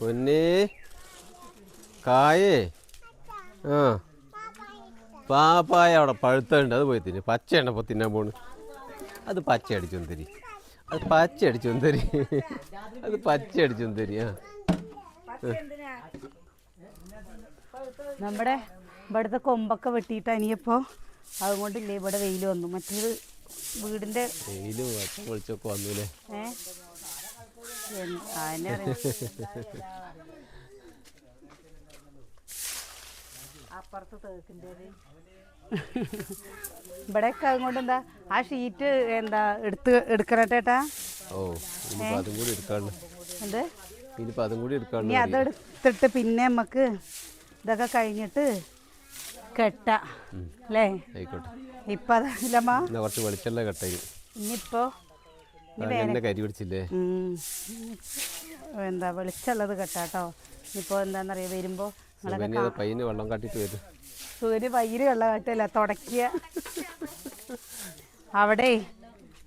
പൊന്നേ കായേ. ആ. പാപ്പായ അവിടെ പഴുത്തുണ്ട് അത് പോയി തിന്നെ. പച്ചയുണ്ട് അപ്പോൾ തിന്നാൻ പോണ്. അത് പച്ച അടിച്ചു തരി. അത് പച്ച അടിച്ചു തരി. അത് പച്ച അടിച്ചു തരി ആ. നമ്മുടെ ഇവിടുത്തെ കൊമ്പൊക്കെ വെട്ടിയിട്ട് അനിയപ്പോൾ അതുകൊണ്ടില്ലേ ഇവിടെ വെയിൽ വന്നു. മറ്റേത് വീടിന്റെ വെയിലും വെളിച്ചൊക്കെ വന്നു അല്ലേ അറിയാം അപ്പുറത്ത് ഇവിടെയൊക്കെ അതുകൊണ്ട് എന്താ ആ ഷീറ്റ് എന്താ എടുത്ത് എടുക്കണട്ടേട്ടാ ഓ അതും കൂടി എടുക്കാണ്ട്. എന്ത്? ഇനിയിപ്പോൾ അതും കൂടി എടുക്കാണ്ട് ഇനി അതെടുത്തിട്ട് പിന്നെ നമുക്ക് ഇതൊക്കെ കഴിഞ്ഞിട്ട് കെട്ട അല്ലേ? ആയിക്കോട്ടെ. ഇപ്പം അതല്ലമ്മ കുറച്ച് വെളിച്ചെണ്ണ കട്ടായി ഇനിയിപ്പോൾ കരി പിടിച്ചില്ലേ. എന്താ വെളിച്ചുള്ളത് കെട്ടാട്ടോ ഇപ്പോൾ എന്താണെന്നറിയാം വരുമ്പോൾ പയ്യന് വെള്ളം കാട്ടിട്ട് വരും. സൂര്യ പയ്യന് വെള്ളം കാട്ടില്ല തുടക്കിയ. അവിടെ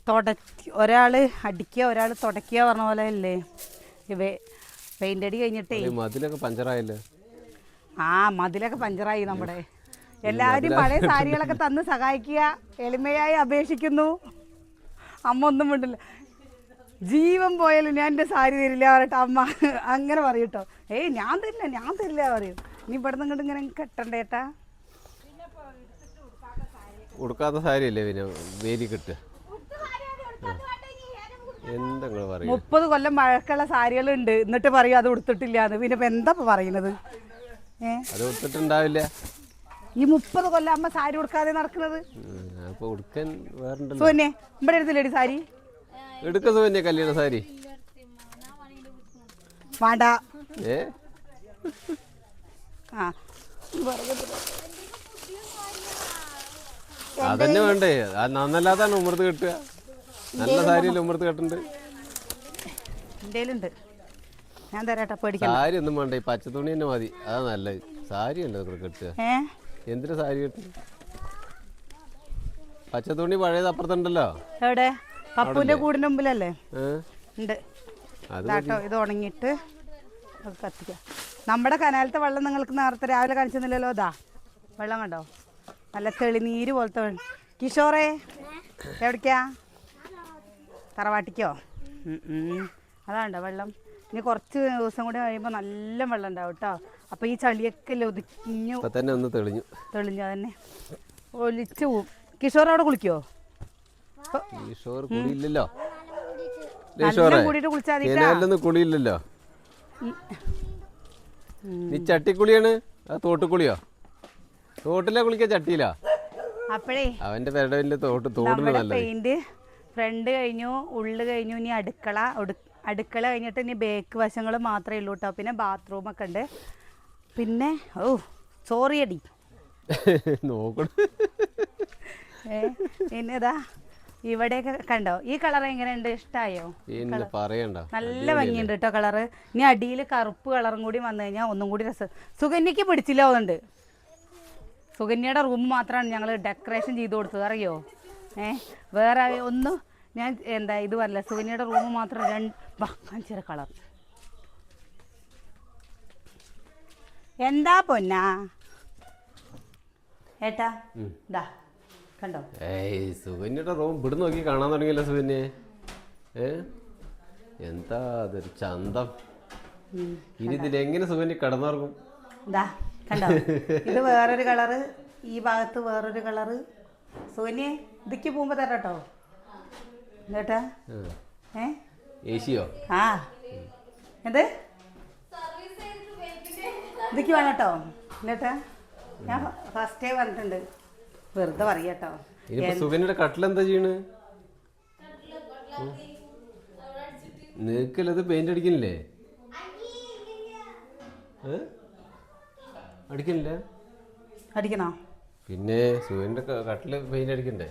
തുടക്കി ഒരാൾ അടിക്കുക ഒരാൾ തുടക്കുക പറഞ്ഞ പോലെ അല്ലേ? ഇവേ പെയിന്റ് അടി കഴിഞ്ഞിട്ടേ. മതിലൊക്കെ പഞ്ചറായല്ലേ? ആ മതിലൊക്കെ പഞ്ചറായി നമ്മുടെ. എല്ലാവരും പഴയ സാരികളൊക്കെ തന്ന് സഹായിക്കുക. എളിമയായി അപേക്ഷിക്കുന്നു. അമ്മ ഒന്നും മിണ്ടില്ല. ജീവൻ പോയാലും ഞാൻ എന്റെ സാരി തരില്ല പറയട്ടെ അമ്മ അങ്ങനെ പറയട്ടോ ഏയ് ഞാൻ തരില്ല ഞാൻ തരില്ല പറയും. നീ ഇവിടെ നിന്ന് ഇങ്ങനെ ഇങ്ങനെ കെട്ടണ്ടേട്ടാ ഉടുക്കാത്ത സാരിയല്ലേ പിന്നെ വേലി കിട്ട്? എന്താ പറയുക മുപ്പത് കൊല്ലം മഴക്കുള്ള സാരികളുണ്ട്. എന്നിട്ട് പറയും അത് ഉടുത്തിട്ടില്ല എന്ന് പിന്നെ ഇപ്പം എന്താ പറയുന്നത്? ഏ? അത് ഉടുത്തിട്ടുണ്ടാവില്ല. ഈ മുപ്പത് കൊല്ലം അമ്മ സാരി ഉടുക്കാതെ നടക്കുന്നത്? അപ്പൊ ഉടുക്കാൻ വേറുണ്ടല്ലോ സോന്നെ ഇവിടെ എടുത്തില്ലേടി സാരി? എടുക്ക സുകന്യ കല്യാണ സാരി. വേണ്ട ഏ? ആ. അതന്നെ വേണ്ടേ. ആ നന്നല്ലാതാണ് ഉമ്മർത്ത് കെട്ടുക. നല്ല സാരിയല്ലേ ഉമ്മർത്ത് കെട്ടുണ്ട്. എന്റെ ഞാൻ തരാട്ടാ പേടിക്കാം സാരി ഒന്നും വേണ്ട. ഈ പച്ച തുണി തന്നെ മതി. അതാ നല്ലത്. സാരി അല്ലേ നിങ്ങൾ കെട്ടുക എന്തിനാ സാരി കെട്ടുക? പച്ച തുണി പഴയത് അപ്പുറത്തുണ്ടല്ലോ. എവിടെ? പപ്പുവിന്റെ കൂടിന്റെ മുമ്പിലല്ലേ? ഉണ്ട്. അത് ഇത് ഉണങ്ങിയിട്ട് അത് കത്തിക്കാം. നമ്മുടെ കനാലത്തെ വെള്ളം നിങ്ങൾക്ക് നേരത്തെ രാവിലെ കാണിച്ചെന്നില്ലല്ലോ ഇതാ. വെള്ളം കണ്ടോ? നല്ല തെളിനീര് പോലത്തെ വെള്ളം. കിഷോറേ എവിടേക്കാ? തറവാട്ടിക്കോ. അതാണ്ടോ വെള്ളം? ഇനി കുറച്ച് ദിവസം കൂടി കഴിയുമ്പോൾ നല്ല വെള്ളം ഉണ്ടാവും കേട്ടോ. അപ്പോൾ ഈ ചളിയൊക്കെ ഒതുക്കിഞ്ഞു തന്നെ ഒന്ന് തെളിഞ്ഞു. തെളിഞ്ഞു തന്നെ ഒലിച്ചു പോവും. കിഷോർ അവിടെ കുളിക്കോ? ഈശോർ കുളിയില്ലല്ലോ ഈശോറെ കൂടിയിട്ട് കുളിച്ചാൽ മതി കനാലിലൊന്നും കുളിയില്ലല്ലോ നീ ചട്ടിക്കുളിയാണ്? അത് തോട്ടുകുളിയോ തോട്ടിലെ കുളിക്കാ ചട്ടിയിലാ? അപ്പോഴേ. അവന്റെ പേരുടെ വലിയ തോട്ട് നമ്മുടെ നല്ലത്. പെയിന്റ് ഫ്രണ്ട് കഴിഞ്ഞു ഉള്ളു കഴിഞ്ഞു ഇനി അടുക്കള ഒടു- അടുക്കള കഴിഞ്ഞിട്ട് ഇനി ബേക്ക് വശങ്ങൾ മാത്രമേ ഉള്ളൂ കേട്ടോ പിന്നെ ബാത്റൂം ഒക്കെ ഉണ്ട്. പിന്നെ ഓ സോറി അടി നോക്കണം ഏ പിന്നെ ഇതാ ഇവിടെയൊക്കെ കണ്ടോ? ഈ കളർ എങ്ങനെയുണ്ട്? ഇഷ്ടായോ? പറയണ്ട. നല്ല ഭംഗിയുണ്ട് കേട്ടോ കളർ ഇനി അടിയിൽ കറുപ്പ് കളറും കൂടി വന്നു കഴിഞ്ഞാൽ ഒന്നും കൂടി രസം. സുകന്യക്ക് പിടിച്ചില്ല അതുണ്ട് സുകന്യയുടെ റൂം മാത്രമാണ് ഞങ്ങൾ ഡെക്കറേഷൻ ചെയ്ത് കൊടുത്തത്. അറിയോ? ഏ? വേറെ ഒന്നും ഞാൻ എന്താ ഇത് പറയില്ല സുകന്യയുടെ റൂം മാത്രം രണ്ട് കാണിച്ചിര കളർ. എന്താ പൊന്നാ? ഏട്ടാ ഇതാ കണ്ടോ? ഏയ് സുകന്യയുടെ റൂം ഇവിടെ നോക്കി കാണാൻ തുടങ്ങിയല്ലോ സുകന്യെ ഏ? എന്താ അതൊരു ചന്തം. ഇനി ഇതിലെങ്ങനെ സുകന്യ കിടന്നുറങ്ങും? ഇതാ കണ്ടോ? ഇത് വേറൊരു കളറ് ഈ ഭാഗത്ത് വേറൊരു കളറ്. സോനിയെ ഇതിക്ക് പോകുമ്പോ തരാം കേട്ടോ. ഏ? ഏശിയോ? ആ. എന്ത്? ഇതിക്ക് വേണം കേട്ടോ എന്നിട്ടാ ഞാൻ ഫസ്റ്റേ പറഞ്ഞിട്ടുണ്ട് വെറുതെ പറയട്ടോ. സുകന്യയുടെ കട്ടിലെന്താ ചെയ്യണ്? നിനക്കല്ലത് പെയിന്റ് അടിക്കണില്ലേ? അടിക്കണില്ല? അടിക്കണോ? പിന്നെ സുകന്യയുടെ കട്ടിൽ പെയിന്റ് അടിക്കണ്ടേ?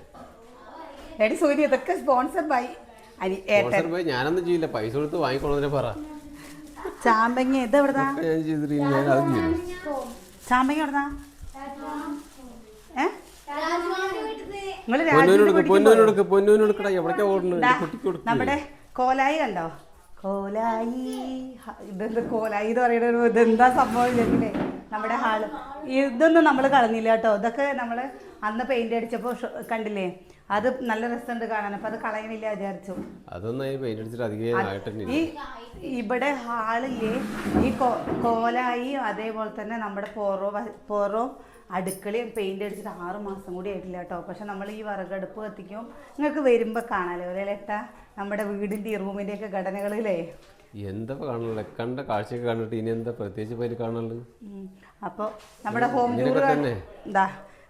എടി സൂര്യ ഇതൊക്കെ സ്പോൺസർ ബൈ സ്പോൺസർ പോയി ഞാനൊന്നും ചെയ്യില്ല. പൈസ കൊടുത്ത് വാങ്ങിക്കൊള്ളതിനെ പറ. ചാമ്പങ്ങ ഇത് എവിടുന്നാ ഞാൻ ചെയ്തിട്ട് ഞാൻ അത് ചെയ്യും ചാമ്പങ്ങ എവിടുന്നാ? പൊന്നൂനോടുക്ക് പൊന്നൂനോടുക്ക് പൊന്നൂനോടുക്കടാ എവിടേക്കാ ഓടുന്നു ദാ, കുട്ടിക്ക് കൊടുക്ക്. നമ്മുടെ കോലായി കണ്ടോ? കോലായി. ഇതെന്ത് കോലായി എന്ന് പറയുന്ന ഒരു ഇതെന്താ സംഭവം ഇല്ലെങ്കിലേ നമ്മുടെ ഹാൾ. ഇതൊന്നും നമ്മൾ കളഞ്ഞില്ല കേട്ടോ. ഇതൊക്കെ നമ്മൾ അന്ന് പെയിന്റ് അടിച്ചപ്പോൾ കണ്ടില്ലേ? അത് നല്ല രസമുണ്ട് കാണാൻ. അപ്പൊ അത് കളയണില്ല വിചാരിച്ചു. അതൊന്നും ഈ ഇവിടെ ഹാളില്ലേ ഈ കോലായി അതേപോലെ തന്നെ നമ്മുടെ പോറോ പോറോ അടുക്കളയും പെയിന്റ് അടിച്ചിട്ട് ആറ് മാസം കൂടി ആയിട്ടില്ല കേട്ടോ. പക്ഷെ നമ്മൾ ഈ വിറകടുപ്പ് കത്തിക്കും. നിങ്ങൾക്ക് വരുമ്പോൾ കാണാലോ. അല്ലേ ഏട്ടാ നമ്മുടെ വീടിന്റെ ഈ റൂമിന്റെ ഒക്കെ ഘടനകളിലേ. എന്താ കാണുന്നത്? കണ്ട കാഴ്ചയൊക്കെ കണ്ടിട്ട് ഇനി എന്താ പ്രത്യേകിച്ച് പേര് കാണുന്നത് അപ്പോൾ നമ്മുടെ ഹോം ടൂർ എന്താ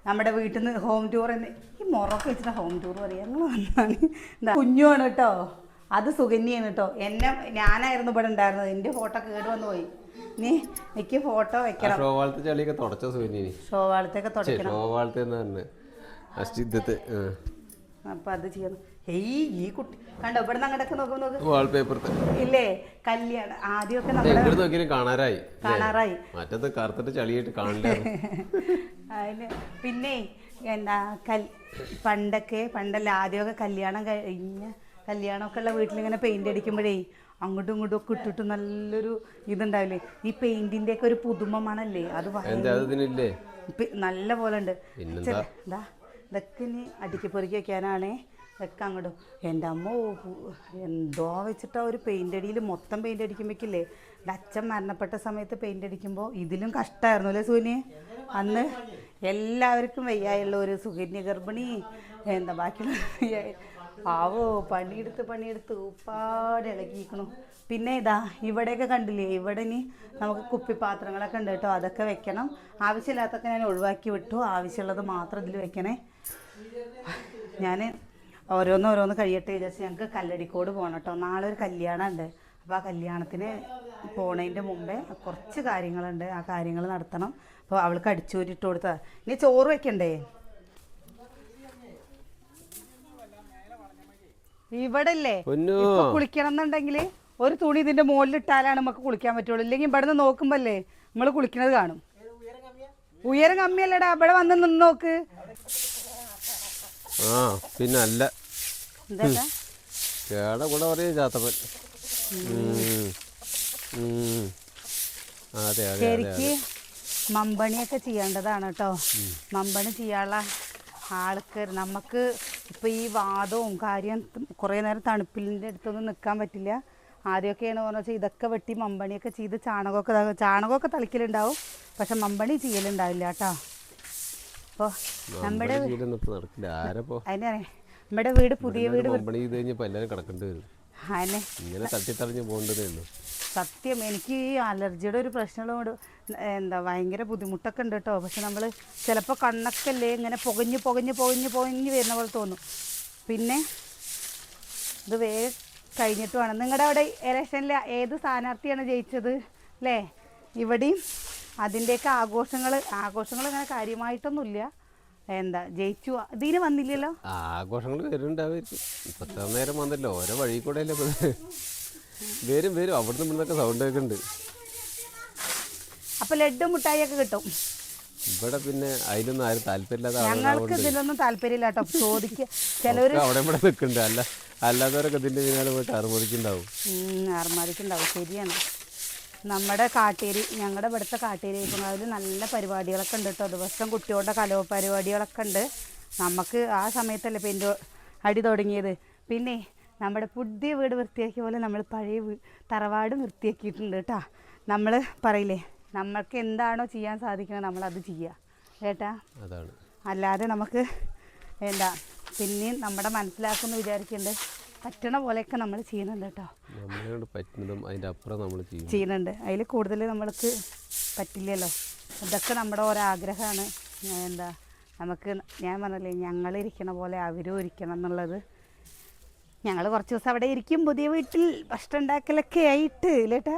നമ്മുടെ വീട്ടിൽ നിന്ന് ഹോം ടൂർ ഈ മുറൊക്കെ വെച്ചിട്ട് ഹോം ടൂർ പറയാം. ഞങ്ങൾ വന്നാണ്. എന്താ കുഞ്ഞുമാണ് കേട്ടോ. അത് സുകന്യാണ് കേട്ടോ. എന്നെ ഞാനായിരുന്നു ഇവിടെ ഉണ്ടായിരുന്നത്. എന്റെ ഫോട്ടോ കേട് വന്നു പോയി നീ എനിക്ക് ഫോട്ടോ വെക്കണം. ഷോവാളത്തെ ചളിയൊക്കെ തുടച്ചോ സുഖിനി ഷോവാളത്തേക്ക് തുടയ്ക്കണം ഷോവാളത്തെ അപ്പം അത് ചെയ്യണം. ഹേയ് ഈ കുട്ടി. കണ്ടോ ഇവിടെ അങ്ങോട്ടൊക്കെ നോക്കും നോക്ക്. വാൾപേപ്പറത്തെ ഇല്ലേ കല്യാണം ആദ്യമൊക്കെ എങ്ങോട്ട് നോക്കിയാലും കാണാറായി? കാണാറായി. മറ്റത്തെ കറുത്തിട്ട് ചളിയായിട്ട് കാണില്ല. അതിന് പിന്നെ എന്താ കൽ പണ്ടൊക്കെ പണ്ടല്ല ആദ്യമൊക്കെ കല്യാണം കഴിഞ്ഞ കല്യാണമൊക്കെ ഉള്ള വീട്ടിലിങ്ങനെ പെയിന്റ് അടിക്കുമ്പോഴേ അങ്ങോട്ടും ഇങ്ങോട്ടും ഒക്കെ ഇട്ടിട്ട് നല്ലൊരു ഇതുണ്ടാവില്ലേ? ഈ പെയിന്റിന്റെ ഒക്കെ ഒരു പുതുമ മണല്ലേ? അത് നല്ല പോലെ ഉണ്ട്. ഇതൊക്കെ ഇനി അടുക്കി പൊറുക്കി വെക്കാനാണേ. ഇതൊക്കെ അങ്ങോട്ടും എന്റെ അമ്മ എന്തോ വെച്ചിട്ടാ ഒരു പെയിന്റ് അടിയിൽ മൊത്തം പെയിന്റ് അടിക്കുമ്പോഴേക്കില്ലേ എന്റെ അച്ഛൻ മരണപ്പെട്ട സമയത്ത് പെയിന്റ് അടിക്കുമ്പോൾ ഇതിലും കഷ്ടമായിരുന്നു അല്ലേ സൂനി അന്ന് എല്ലാവർക്കും വയ്യായുള്ള ഒരു സുകന്യ ഗർഭിണി. എന്താ ബാക്കിയുള്ള ആവോ പണിയെടുത്ത് പണിയെടുത്ത് ഒരുപാട് ഇളകിയിരിക്കണു. പിന്നെ ഇതാ ഇവിടെയൊക്കെ കണ്ടില്ലേ? ഇവിടെ ഇനി നമുക്ക് കുപ്പിപ്പാത്രങ്ങളൊക്കെ ഉണ്ട് കേട്ടോ അതൊക്കെ വെക്കണം. ആവശ്യമില്ലാത്തൊക്കെ ഞാൻ ഒഴിവാക്കി വിട്ടു. ആവശ്യമുള്ളത് മാത്രം ഇതിൽ വെക്കണേ. ഞാൻ ഓരോന്ന് ഓരോന്ന് കഴിയട്ടെ വിചാരിച്ച് ഞങ്ങൾക്ക് കല്ലടിക്കോട് പോകണം കേട്ടോ നാളെ ഒരു കല്യാണം ഉണ്ട് അപ്പോൾ ആ കല്യാണത്തിന് പോണതിന്റെ മുമ്പേ കുറച്ച് കാര്യങ്ങളുണ്ട്. ആ കാര്യങ്ങൾ നടത്തണം. അപ്പോൾ അവൾക്ക് അടിച്ചൂരിട്ട് കൊടുത്താ. ഇനി ചോറ് വെക്കണ്ടേ? ഇവിടെ അല്ലേ കുളിക്കണം എന്നുണ്ടെങ്കിൽ ഒരു തുണി ഇതിന്റെ മുകളിൽ ഇട്ടാലാണ് നമുക്ക് കുളിക്കാൻ പറ്റുള്ളൂ. ഇല്ലെങ്കിൽ ഇവിടെ നിന്ന് നോക്കുമ്പല്ലേ നമ്മൾ കുളിക്കണത് കാണും. ഉയരം കമ്മിയല്ലടാ. ഇവിടെ വന്ന് നിന്ന് നോക്ക്. ആ പിന്നെ അല്ല കേട കൂടെ പറയും ചാത്തപ്പൻ. അതെ അതെ അതെ മമ്പണിയൊക്കെ ചെയ്യേണ്ടതാണ് കേട്ടോ. മമ്പണി ചെയ്യാനുള്ള ആൾക്ക് നമുക്ക് ഇപ്പൊ ഈ വാദവും കാര്യം കുറേ നേരം തണുപ്പിന്റെ അടുത്തൊന്നും നിൽക്കാൻ പറ്റില്ല. ആദ്യമൊക്കെയാണ് പറഞ്ഞാൽ വെച്ചാൽ ഇതൊക്കെ വെട്ടി മമ്പണിയൊക്കെ ചെയ്ത് ചാണകമൊക്കെ ചാണകമൊക്കെ തളിക്കലുണ്ടാവും. പക്ഷെ മമ്പണി ചെയ്യലുണ്ടാവില്ല കേട്ടോ. അപ്പോൾ നമ്മുടെ നമ്മുടെ ജീവിതം ഇപ്പൊ നടക്കില്ല. ആരപ്പോ അതിനെ നമ്മുടെ വീട് പുതിയ വീട് കമ്പനി ചെയ്ത് കഴിഞ്ഞപ്പോ എല്ലാരും കിടക്കേണ്ടി വരും. അതിനെ ഇങ്ങനെ തട്ടിത്തറിഞ്ഞ് പോകേണ്ടതേ ഉള്ളൂ. സത്യം എനിക്ക് ഈ അലർജിയുടെ ഒരു പ്രശ്നമുള്ളതുകൊണ്ട് എന്താ ഭയങ്കര ബുദ്ധിമുട്ടൊക്കെ ഉണ്ട് കേട്ടോ. പക്ഷെ നമ്മൾ ചിലപ്പോൾ കണ്ണൊക്കെ അല്ലേ ഇങ്ങനെ പുകഞ്ഞ് പുകഞ്ഞ് പുകഞ്ഞ് പുകഞ്ഞ് വരുന്ന പോലെ തോന്നും. പിന്നെ ഇത് വേ കഴിഞ്ഞിട്ട് വേണം. നിങ്ങളുടെ അവിടെ ഇലക്ഷനിൽ ഏത് സ്ഥാനാർത്ഥിയാണ് ജയിച്ചത്? അല്ലേ ഇവിടെയും അതിന്റെയൊക്കെ ആഘോഷങ്ങൾ ആഘോഷങ്ങൾ അങ്ങനെ കാര്യമായിട്ടൊന്നുമില്ല. എന്താ ജയിച്ചു ഇതിന് വന്നില്ലല്ലോ? ആഘോഷങ്ങൾ വരുന്നുണ്ടാവും. ഇപ്പത്തെ നേരം വന്നല്ലോ ഓരോ വഴി കൂടെ അല്ലേ. വരും വരും. അവിടുന്ന് ഇവിടുന്നൊക്കെ സൗണ്ട് ഒക്കെ ഉണ്ട്. അപ്പൊ ലഡ്ഡു മിഠായിയൊക്കെ കിട്ടും. ഇവിടെ പിന്നെ അതിലൊന്നും ആരും താല്പര്യമില്ലാതെ ഞങ്ങൾക്ക് ഇതിലൊന്നും താല്പര്യമില്ല കേട്ടോ. ചോദിക്കുക ചിലവർ അവിടെ ഇവിടെ നിൽക്കുന്നുണ്ട്. അല്ല അല്ലാത്തവരൊക്കെ ഇതിന്റെ പിന്നാലെ പോയിട്ട് അറുമതിക്കുണ്ടാവും അറുമതിക്കുണ്ടാവും ശരിയാണ്. നമ്മുടെ കാട്ടേരി ഞങ്ങളുടെ ഇവിടുത്തെ കാട്ടേരി അതിൽ നല്ല പരിപാടികളൊക്കെ ഉണ്ട് കേട്ടോ ദിവസം കുട്ടികളുടെ കലോ പരിപാടികളൊക്കെ ഉണ്ട്. നമുക്ക് ആ സമയത്തല്ലേ പിന്നെ അടി തുടങ്ങിയത്. പിന്നെ നമ്മുടെ പുതിയ വീട് വൃത്തിയാക്കിയ പോലെ നമ്മൾ പഴയ തറവാട് വൃത്തിയാക്കിയിട്ടുണ്ട് കേട്ടോ നമ്മൾ പറയില്ലേ നമ്മൾക്ക് എന്താണോ ചെയ്യാൻ സാധിക്കുന്നത് നമ്മളത് ചെയ്യുക കേട്ടാ? അല്ലാതെ നമുക്ക് എന്താ പിന്നെയും നമ്മുടെ മനസ്സിലാക്കുമെന്ന് വിചാരിക്കുന്നുണ്ട് പറ്റണ പോലെയൊക്കെ നമ്മൾ ചെയ്യുന്നുണ്ട് കേട്ടോ. പറ്റുന്നതും അതിന്റെ അപ്പുറം നമ്മൾ ചെയ്യും ചെയ്യുന്നുണ്ട്. അതിൽ കൂടുതൽ നമ്മൾക്ക് പറ്റില്ലല്ലോ. ഇതൊക്കെ നമ്മുടെ ഒരാഗ്രഹമാണ് എന്താ നമുക്ക് ഞാൻ പറഞ്ഞില്ലേ ഞങ്ങൾ ഇരിക്കണ പോലെ അവരും ഇരിക്കണം എന്നുള്ളത്. ഞങ്ങൾ കുറച്ച് ദിവസം അവിടെ ഇരിക്കും പുതിയ വീട്ടിൽ ഭക്ഷണം ഉണ്ടാക്കലൊക്കെ ആയിട്ട് ഇല്ലേട്ടാ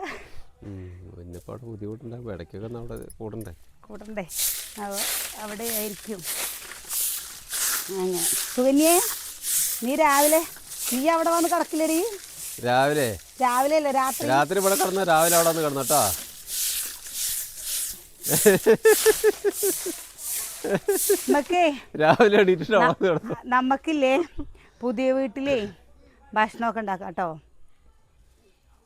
പിന്നെ അവിടെ ബുദ്ധിമുട്ടുണ്ടാകും ഇടയ്ക്കൊക്കെ അവിടെ കൂടണ്ടേ? കൂടണ്ടേ? അവിടെ ആയിരിക്കും. അങ്ങനെ. സുകന്യേ നീ രാവിലെ നീ അവിടെ വന്ന് കിടക്കില്ലടി. രാവിലെ? രാവിലെ അല്ലേ രാത്രി രാത്രി ഇവിടെ കിടന്ന രാവിലെ അവിടെ വന്ന് കിടന്നോട്ടോ രാവിലെ നമ്മക്കില്ലേ പുതിയ വീട്ടിലേ ഭക്ഷണമൊക്കെ ഉണ്ടാക്കാം കേട്ടോ.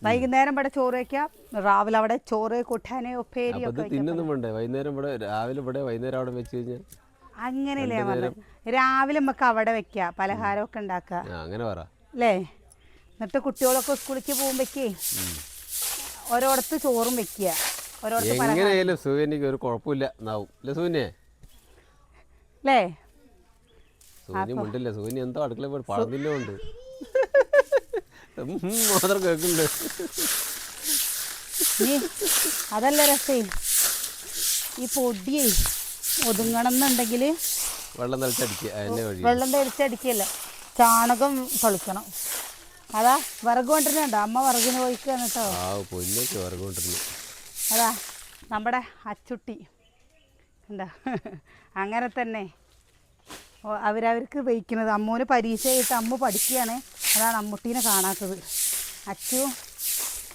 വൈകുന്നേരം ഇവിടെ ചോറ് വയ്ക്കാം. രാവിലെ അവിടെ ചോറ് കൊട്ടാനേ ഉപ്പേരി തിന്നൊന്നും വേണ്ടേ? വൈകുന്നേരം ഇവിടെ രാവിലെ ഇവിടെ വൈകുന്നേരം അവിടെ വെച്ച് കഴിഞ്ഞാൽ അങ്ങനെയല്ലേ രാവിലെ നമുക്ക് അവിടെ വെക്കാം പലഹാരമൊക്കെ ഉണ്ടാക്കാം. അങ്ങനെ പറ. അല്ലേ എന്നിട്ട് കുട്ടികളൊക്കെ സ്കൂളിലേക്ക് പോകുമ്പോഴേക്കേ ഓരോടത്ത് ചോറും വെക്കുക. ഓരോടത്ത് എങ്ങനെയായാലും സൂര്യനിക്ക് ഒരു കുഴപ്പമില്ല എന്നാവും. അല്ലേ സുകന്യെ അല്ലേ സുകന്യ മുണ്ടില്ല. സൂര്യ എന്തോ അടുക്കള പോയി പഴം തിന്നുണ്ട് മാത്രം കേൾക്കുന്നുണ്ട്. അതല്ല രസേ? ഈ പൊടിയേ ഒതുങ്ങണം എന്നുണ്ടെങ്കിൽ വെള്ളം തളിച്ചടിക്കുക വെള്ളം തെളിച്ചടിക്കല്ല ചാണകം തളിക്കണം. അതാ വിറക് കൊണ്ടിരുന്നുണ്ടോ? അമ്മ വിറകിന് പോയിക്കാണ് കേട്ടോ അതാ നമ്മുടെ അച്ചുട്ടി. എന്താ അങ്ങനെ തന്നെ. അവരവർക്ക് വയ്ക്കുന്നത്. അമ്മൂന് പരീക്ഷ ആയിട്ട് അമ്മ പഠിക്കുകയാണ്. അതാണ് അമ്മുട്ടീനെ കാണാത്തത്. അച്ചു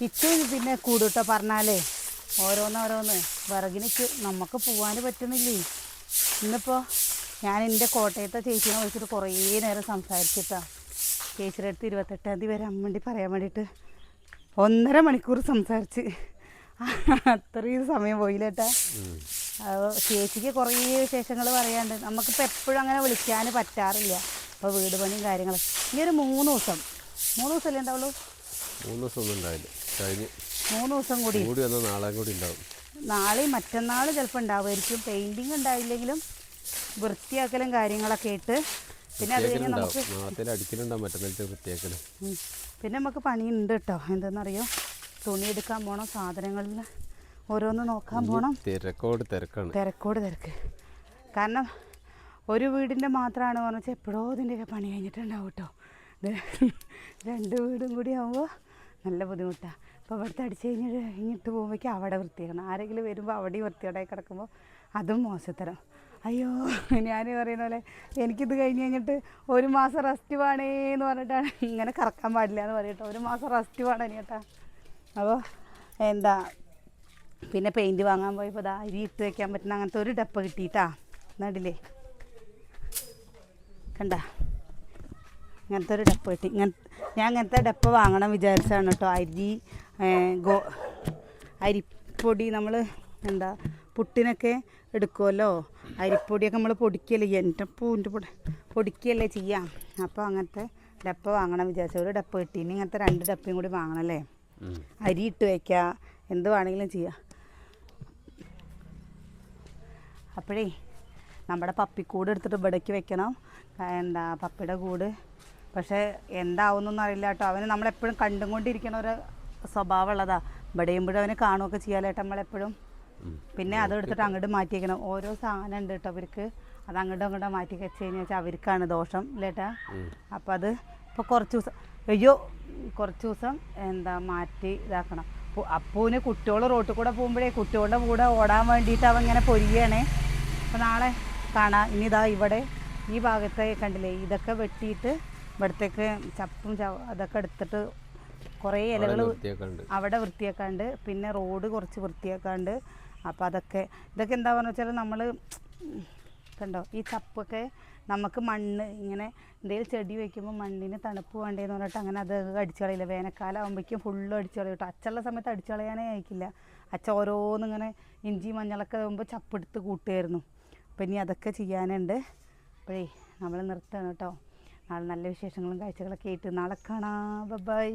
കിച്ചു പിന്നെ കൂടുട്ടോ പറഞ്ഞാലേ. ഓരോന്നോരോന്ന്. വിറകിനൊക്കെ നമുക്ക് പോകാൻ പറ്റുന്നില്ലേ? ഇന്നിപ്പോൾ ഞാൻ എന്റെ കോട്ടയത്തെ ചേച്ചീനെ വിളിച്ചിട്ട് കുറേ നേരം സംസാരിച്ചിട്ടാ. ചേച്ചിയുടെ അടുത്ത് ഇരുപത്തെട്ടാം തീയതി വരാൻ വേണ്ടി പറയാൻ വേണ്ടിയിട്ട് ഒന്നര മണിക്കൂർ സംസാരിച്ച്. അത്രയും സമയം പോയില്ലേട്ടാ. അത് ചേച്ചിക്ക് കുറേ വിശേഷങ്ങൾ പറയാണ്ട് നമുക്കിപ്പോൾ എപ്പോഴും അങ്ങനെ വിളിക്കാൻ പറ്റാറില്ല. അപ്പോൾ വീട് പണിയും കാര്യങ്ങളും. ഇനി ഒരു മൂന്ന് ദിവസം. മൂന്ന് ദിവസമല്ലേ ഉണ്ടാവുള്ളൂ? മൂന്ന് ദിവസം ഒന്നും ഉണ്ടാവില്ല കഴിഞ്ഞ് മൂന്ന് ദിവസം കൂടി. കൂടി നാളെ കൂടി ഉണ്ടാവും. നാളെയും മറ്റന്നാൾ ചിലപ്പോൾ ഉണ്ടാവുമായിരിക്കും. പെയിന്റിങ് ഉണ്ടായില്ലെങ്കിലും വൃത്തിയാക്കലും കാര്യങ്ങളൊക്കെ ഇട്ട് പിന്നെ അത് കഴിഞ്ഞ് നമുക്ക് പിന്നെ നമുക്ക് പണിയുണ്ട് കേട്ടോ എന്തെന്നറിയോ? തുണി എടുക്കാൻ പോകണം സാധനങ്ങളിൽ ഓരോന്ന് നോക്കാൻ പോകണം തിരക്കോട് തിരക്കാണ്. തിരക്കോട് തിരക്ക്. കാരണം ഒരു വീടിന്റെ മാത്രമാണ് പറഞ്ഞാൽ എപ്പോഴോ ഇതിന്റെയൊക്കെ പണി കഴിഞ്ഞിട്ടുണ്ടാവും കേട്ടോ രണ്ട് വീടും കൂടി ആകുമ്പോൾ നല്ല ബുദ്ധിമുട്ടാണ് അപ്പോൾ ഇവിടുത്തെ അടിച്ച് കഴിഞ്ഞിട്ട് കഴിഞ്ഞിട്ട് പോകുമ്പോഴേക്കും അവിടെ വൃത്തിയാക്കണം. ആരെങ്കിലും വരുമ്പോൾ അവിടെയും വൃത്തിയോടായി കിടക്കുമ്പോൾ അതും മോശത്തരം അയ്യോ ഞാൻ പറയുന്ന പോലെ എനിക്കിത് കഴിഞ്ഞ് കഴിഞ്ഞിട്ട് ഒരു മാസം റെസ്റ്റ് വേണേ എന്ന് പറഞ്ഞിട്ടാണ്. ഇങ്ങനെ കറക്കാൻ പാടില്ല എന്ന് പറയട്ടോ ഒരു മാസം റെസ്റ്റ് വേണം കേട്ടാ. അപ്പോൾ എന്താ പിന്നെ പെയിന്റ് വാങ്ങാൻ പോയപ്പോൾ ദാ അരി ഇട്ട് വയ്ക്കാൻ പറ്റുന്ന അങ്ങനത്തെ ഒരു ഡപ്പ കിട്ടിയിട്ടാ. നടില്ലേ കണ്ട? ഇങ്ങനത്തെ ഒരു ഡപ്പ കിട്ടി. ഇങ്ങനെ ഞാൻ അങ്ങനത്തെ ഡപ്പ വാങ്ങണം വിചാരിച്ചാണ് കേട്ടോ. അരി ഗോ അരിപ്പൊടി നമ്മൾ എന്താ പുട്ടിനൊക്കെ എടുക്കുമല്ലോ അരിപ്പൊടിയൊക്കെ നമ്മൾ പൊടിക്കല്ലേ? എന്റെ പൂവിന്റെ പൊടി. പൊടിക്കല്ലേ ചെയ്യാം? അപ്പോൾ അങ്ങനത്തെ ഡപ്പ വാങ്ങണം വിചാരിച്ചാൽ ഒരു ഡപ്പ കിട്ടി. ഇനി ഇങ്ങനത്തെ രണ്ട് ഡപ്പയും കൂടി വാങ്ങണല്ലേ അരി ഇട്ട് വയ്ക്കുക എന്ത് വേണമെങ്കിലും ചെയ്യാം. അപ്പോഴേ നമ്മുടെ പപ്പിക്കൂട് എടുത്തിട്ട് ഇവിടേക്ക് വെക്കണം. എന്താ പപ്പിയുടെ കൂട്. പക്ഷേ എന്താവുന്നൊന്നും അറിയില്ല കേട്ടോ. അവന് നമ്മളെപ്പോഴും കണ്ടും കൊണ്ടിരിക്കണ ഒരു സ്വഭാവം ഉള്ളതാ. ഇവിടെയുമ്പോഴും അവന് കാണുകയൊക്കെ ചെയ്യാലേട്ടോ നമ്മളെപ്പോഴും. പിന്നെ അത് എടുത്തിട്ട് അങ്ങോട്ട് മാറ്റി വെക്കണം ഓരോ സാധനം ഉണ്ട് കേട്ടോ അവർക്ക് അത് അങ്ങോട്ടും അങ്ങോട്ടും മാറ്റി വെച്ച് കഴിഞ്ഞാൽ വെച്ചാൽ അവർക്കാണ് ദോഷം ഇല്ലേട്ടാ അപ്പോൾ അപ്പം അത് ഇപ്പോൾ കുറച്ച് ദിവസം അയ്യോ കുറച്ച് ദിവസം എന്താ മാറ്റി ഇതാക്കണം. അപ്പോൾ അപ്പൂന് കുട്ടികൾ റോട്ടിൽ കൂടെ പോകുമ്പോഴേ കുട്ടികളുടെ കൂടെ ഓടാൻ വേണ്ടിയിട്ട് അവൻ ഇങ്ങനെ പൊരികയാണേ അപ്പോൾ നാളെ കാണാം. ഇനി ഇതാ ഇവിടെ ഈ ഭാഗത്തെ കണ്ടില്ലേ ഇതൊക്കെ വെട്ടിയിട്ട് ഇവിടത്തേക്ക് ചപ്പും അതൊക്കെ എടുത്തിട്ട് കുറേ ഇലകൾ അവിടെ വൃത്തിയാക്കാണ്ട്. പിന്നെ റോഡ് കുറച്ച് വൃത്തിയാക്കാണ്ട്. അപ്പോൾ അതൊക്കെ ഇതൊക്കെ എന്താ പറഞ്ഞു വെച്ചാൽ നമ്മൾ കണ്ടോ ഈ ചപ്പൊക്കെ നമുക്ക് മണ്ണ് ഇങ്ങനെ എന്തെങ്കിലും ചെടി വയ്ക്കുമ്പോൾ മണ്ണിന് തണുപ്പ് വേണ്ടേന്ന് പറഞ്ഞിട്ട് അങ്ങനെ അത് അടിച്ചു കളയില്ല. വേനൽക്കാലം ആകുമ്പോഴേക്കും ഫുള്ള് അടിച്ചു കളയും കേട്ടോ അച്ചുള്ള സമയത്ത് അടിച്ചു കളയാനേ അയക്കില്ല അച്ഛ ഓരോന്നിങ്ങനെ ഇഞ്ചി മഞ്ഞളൊക്കെ ആകുമ്പോൾ ചപ്പെടുത്ത് കൂട്ടുമായിരുന്നു അപ്പം ഇനി അതൊക്കെ ചെയ്യാനുണ്ട്. അപ്പോഴേ നമ്മൾ നിർത്തണം കേട്ടോ നാളെ നല്ല വിശേഷങ്ങളും കാഴ്ചകളൊക്കെ ആയിട്ട് നാളെ കാണാം. ബൈ